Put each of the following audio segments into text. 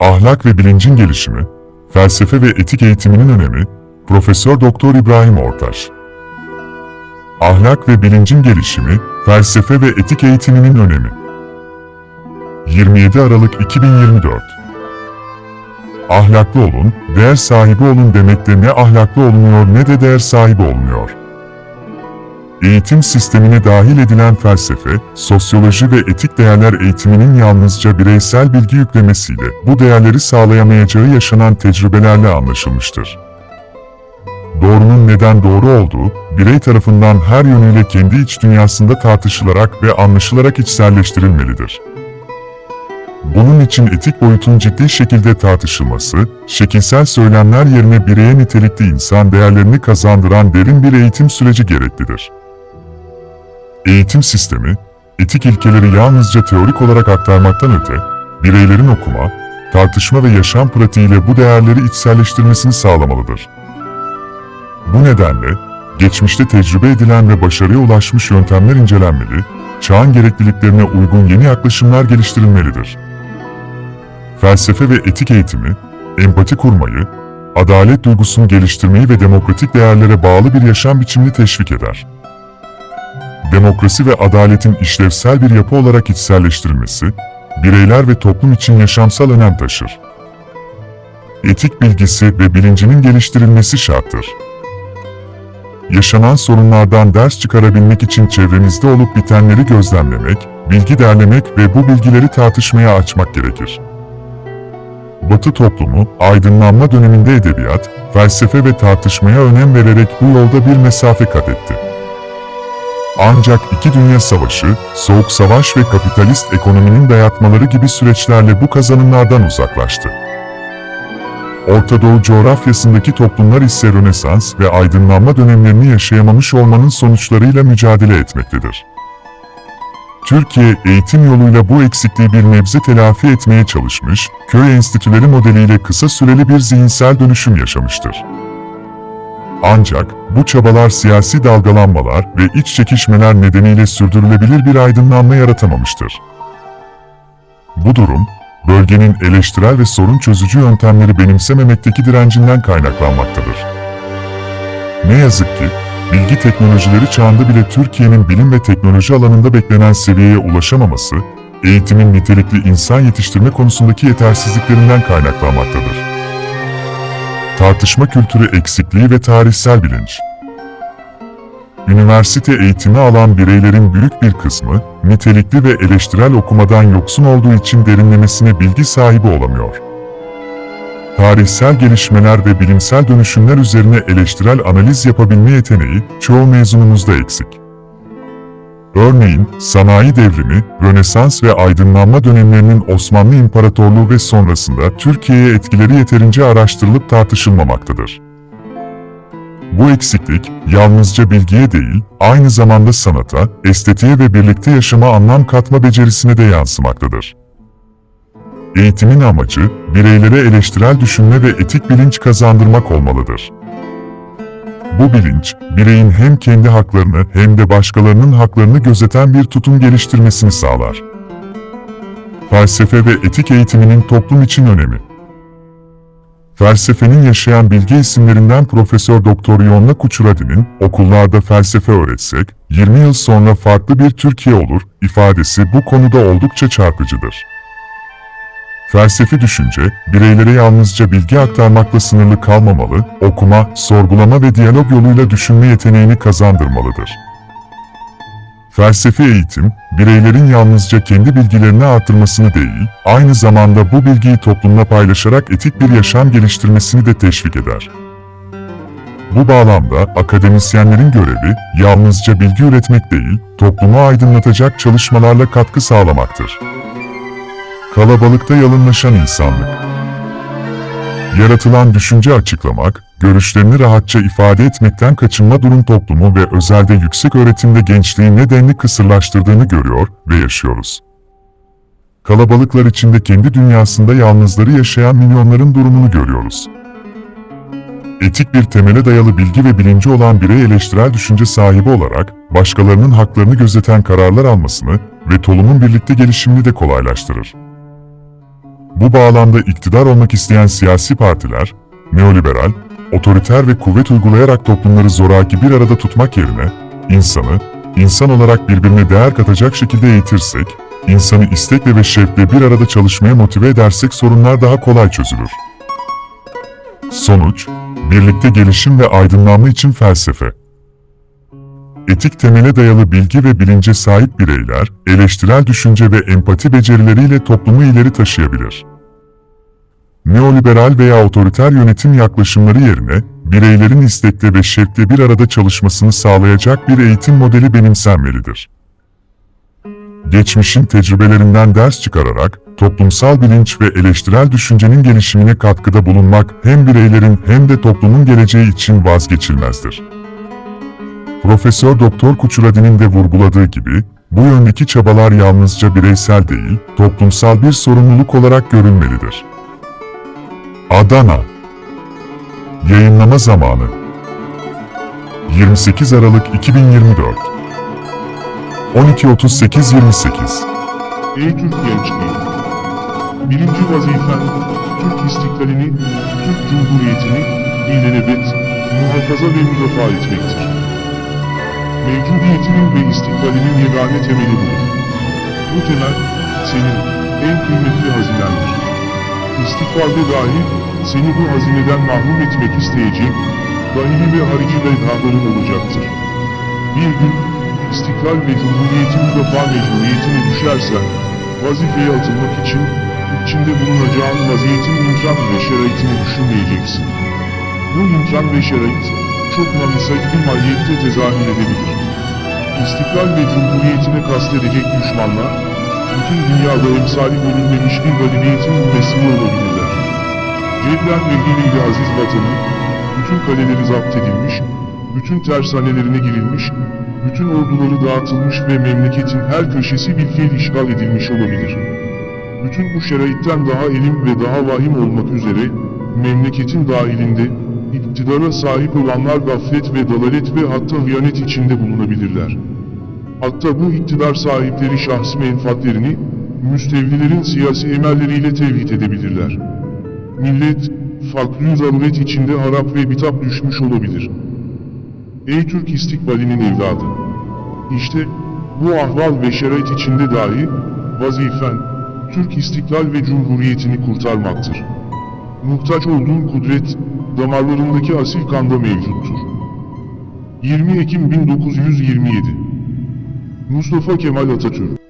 Ahlak ve bilincin gelişimi, felsefe ve etik eğitiminin önemi, Profesör Doktor İbrahim Ortaç. Ahlak ve bilincin gelişimi, felsefe ve etik eğitiminin önemi. 27 Aralık 2024 Ahlaklı olun, değer sahibi olun demekle ne ahlaklı olunuyor ne de değer sahibi olunuyor. Eğitim sistemine dahil edilen felsefe, sosyoloji ve etik değerler eğitiminin yalnızca bireysel bilgi yüklemesiyle bu değerleri sağlayamayacağı yaşanan tecrübelerle anlaşılmıştır. Doğrunun neden doğru olduğu, birey tarafından her yönüyle kendi iç dünyasında tartışılarak ve anlaşılarak içselleştirilmelidir. Bunun için etik boyutun ciddi şekilde tartışılması, şekilsel söylemler yerine bireye nitelikli insan değerlerini kazandıran derin bir eğitim süreci gereklidir. Eğitim sistemi, etik ilkeleri yalnızca teorik olarak aktarmaktan öte, bireylerin okuma, tartışma ve yaşam pratiğiyle bu değerleri içselleştirmesini sağlamalıdır. Bu nedenle, geçmişte tecrübe edilen ve başarıya ulaşmış yöntemler incelenmeli, çağın gerekliliklerine uygun yeni yaklaşımlar geliştirilmelidir. Felsefe ve etik eğitimi, empati kurmayı, adalet duygusunu geliştirmeyi ve demokratik değerlere bağlı bir yaşam biçimini teşvik eder. Demokrasi ve adaletin işlevsel bir yapı olarak içselleştirilmesi, bireyler ve toplum için yaşamsal önem taşır. Etik bilgisi ve bilincinin geliştirilmesi şarttır. Yaşanan sorunlardan ders çıkarabilmek için çevremizde olup bitenleri gözlemlemek, bilgi derlemek ve bu bilgileri tartışmaya açmak gerekir. Batı toplumu, aydınlanma döneminde edebiyat, felsefe ve tartışmaya önem vererek bu yolda bir mesafe kat etti. Ancak iki Dünya Savaşı, Soğuk Savaş ve kapitalist ekonominin dayatmaları gibi süreçlerle bu kazanımlardan uzaklaştı. Orta Doğu coğrafyasındaki toplumlar ise Rönesans ve aydınlanma dönemlerini yaşayamamış olmanın sonuçlarıyla mücadele etmektedir. Türkiye, eğitim yoluyla bu eksikliği bir nebze telafi etmeye çalışmış, köy enstitüleri modeliyle kısa süreli bir zihinsel dönüşüm yaşamıştır. Ancak bu çabalar siyasi dalgalanmalar ve iç çekişmeler nedeniyle sürdürülebilir bir aydınlanma yaratamamıştır. Bu durum, bölgenin eleştirel ve sorun çözücü yöntemleri benimsememekteki direncinden kaynaklanmaktadır. Ne yazık ki, bilgi teknolojileri çağında bile Türkiye'nin bilim ve teknoloji alanında beklenen seviyeye ulaşamaması, eğitimin nitelikli insan yetiştirme konusundaki yetersizliklerinden kaynaklanmaktadır. Tartışma kültürü eksikliği ve tarihsel bilinç. Üniversite eğitimi alan bireylerin büyük bir kısmı, nitelikli ve eleştirel okumadan yoksun olduğu için derinlemesine bilgi sahibi olamıyor. Tarihsel gelişmeler ve bilimsel dönüşümler üzerine eleştirel analiz yapabilme yeteneği çoğu mezunumuzda eksik. Örneğin, sanayi devrimi, Rönesans ve aydınlanma dönemlerinin Osmanlı İmparatorluğu ve sonrasında Türkiye'ye etkileri yeterince araştırılıp tartışılmamaktadır. Bu eksiklik, yalnızca bilgiye değil, aynı zamanda sanata, estetiğe ve birlikte yaşama anlam katma becerisine de yansımaktadır. Eğitimin amacı, bireylere eleştirel düşünme ve etik bilinç kazandırmak olmalıdır. Bu bilinç, bireyin hem kendi haklarını hem de başkalarının haklarını gözeten bir tutum geliştirmesini sağlar. Felsefe ve etik eğitiminin toplum için önemi. Felsefenin yaşayan bilgi isimlerinden Profesör Doktor Yonla Kuçuradi'nin okullarda felsefe öğretsek, 20 yıl sonra farklı bir Türkiye olur ifadesi bu konuda oldukça çarpıcıdır. Felsefi düşünce, bireylere yalnızca bilgi aktarmakla sınırlı kalmamalı, okuma, sorgulama ve diyalog yoluyla düşünme yeteneğini kazandırmalıdır. Felsefi eğitim, bireylerin yalnızca kendi bilgilerini artırmasını değil, aynı zamanda bu bilgiyi toplumla paylaşarak etik bir yaşam geliştirmesini de teşvik eder. Bu bağlamda akademisyenlerin görevi, yalnızca bilgi üretmek değil, toplumu aydınlatacak çalışmalarla katkı sağlamaktır. Kalabalıkta yalınlaşan insanlık. Yaratılan düşünce açıklamak, görüşlerini rahatça ifade etmekten kaçınma durum toplumu ve özelde yüksek öğretimde gençliğin nedenli kısırlaştırdığını görüyor ve yaşıyoruz. Kalabalıklar içinde kendi dünyasında yalnızları yaşayan milyonların durumunu görüyoruz. Etik bir temele dayalı bilgi ve bilinci olan birey eleştirel düşünce sahibi olarak, başkalarının haklarını gözeten kararlar almasını ve toplumun birlikte gelişimini de kolaylaştırır. Bu bağlamda iktidar olmak isteyen siyasi partiler, neoliberal, otoriter ve kuvvet uygulayarak toplumları zoraki bir arada tutmak yerine, insanı, insan olarak birbirine değer katacak şekilde eğitirsek, insanı istekle ve şevkle bir arada çalışmaya motive edersek sorunlar daha kolay çözülür. Sonuç, birlikte gelişim ve aydınlanma için felsefe. Etik temele dayalı bilgi ve bilince sahip bireyler, eleştirel düşünce ve empati becerileriyle toplumu ileri taşıyabilir. Neoliberal veya otoriter yönetim yaklaşımları yerine, bireylerin istekle ve şevkle bir arada çalışmasını sağlayacak bir eğitim modeli benimsenmelidir. Geçmişin tecrübelerinden ders çıkararak, toplumsal bilinç ve eleştirel düşüncenin gelişimine katkıda bulunmak hem bireylerin hem de toplumun geleceği için vazgeçilmezdir. Profesör Doktor Kuçuradi'nin de vurguladığı gibi, bu yöndeki çabalar yalnızca bireysel değil, toplumsal bir sorumluluk olarak görülmelidir. Adana Yayınlama zamanı 28 Aralık 2024 12.38.28 Ey Türk gençliği! Birinci vazifen, Türk istiklalini, Türk Cumhuriyeti'ni ilelebet, muhafaza ve müdafaa etmektir. Mevcudiyetinin ve istiklalinin yegane temeli budur. Bu temel, senin en kıymetli hazinendir. İstikbalde dahi seni bu hazineden mahrum etmek isteyecek, dahili ve harici bedhaların olacaktır. Bir gün, istiklal ve cumhuriyetin müdafaa mecburiyetine düşersen, vazifeye atılmak için, içinde bulunacağın vaziyetin imkan ve şeraitini düşünmeyeceksin. Bu imkan ve şerait, çok namısayt bir maliyette tezahür edebilir. İstiklal ve cumhuriyetine kastedecek düşmanlar, bütün dünyada emsali görülmemiş bir galibiyetin mümessili olabilirler. Cebren ve hileyle aziz vatanın, bütün kaleleri zapt edilmiş, bütün tersanelerine girilmiş, bütün orduları dağıtılmış ve memleketin her köşesi bilfiil işgal edilmiş olabilir. Bütün bu şeraitten daha elim ve daha vahim olmak üzere, memleketin dahilinde, iktidara sahip olanlar gaflet ve dalalet ve hatta hıyanet içinde bulunabilirler. Hatta bu iktidar sahipleri şahsi menfaatlerini, müstevlilerin siyasi emelleriyle tevhid edebilirler. Millet, fakr zaruret içinde harap ve bitap düşmüş olabilir. Ey Türk istikbalinin evladı! İşte, bu ahval ve şerait içinde dahi, vazifen, Türk istiklal ve cumhuriyetini kurtarmaktır. Muhtaç olduğun kudret, damarlarındaki asil kanda mevcuttur. 20 Ekim 1927 Mustafa Kemal Atatürk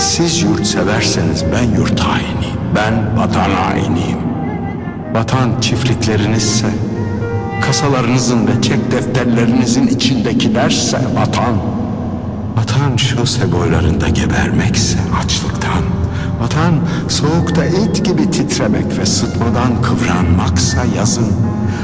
siz yurtseverseniz ben yurt hainiyim. Ben vatan hainiyim. Vatan çiftliklerinizse, kasalarınızın ve çek defterlerinizin içindekilerse vatan. Vatan şose boylarında gebermekse açlıktan. Vatan soğukta it gibi titremek ve sıtmadan kıvranmaksa yazın.